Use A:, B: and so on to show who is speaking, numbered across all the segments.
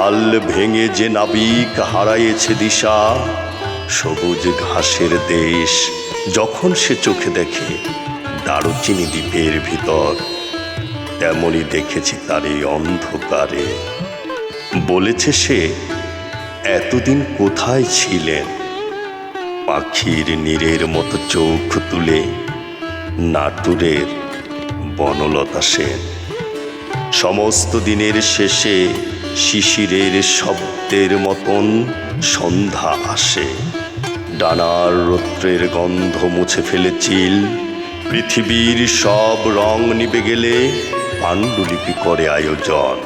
A: হাল ভেঙে যে নাবিক হারাইয়েছে দিশা, সবুজ ঘাসের দেশ যখন সে চোখে দেখে দারুচিনি দ্বীপের ভিতর, তেমনই দেখেছি তার এই অন্ধকারে। বলেছে সে, এতদিন কোথায় ছিলেন? পাখির নীরের মতো চোখ তুলে নাটুরের বনলতা সেন। সমস্ত দিনের শেষে শিশিরের শব্দের মতন সন্ধ্যা আসে। ডানার রৌদ্রের গন্ধ মুছে ফেলে চিল। পৃথিবীর সব রং নিবে গেলে পাণ্ডুলিপি করে আয়োজন।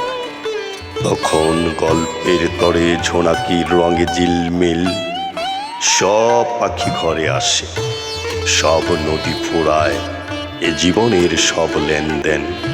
A: তখন গল্পের তরে ঝোনাকির রঙে জিলমিল সব পাখি ঘরে আসে। সব নদী ফোড়ায় এ জীবনের সব লেনদেন।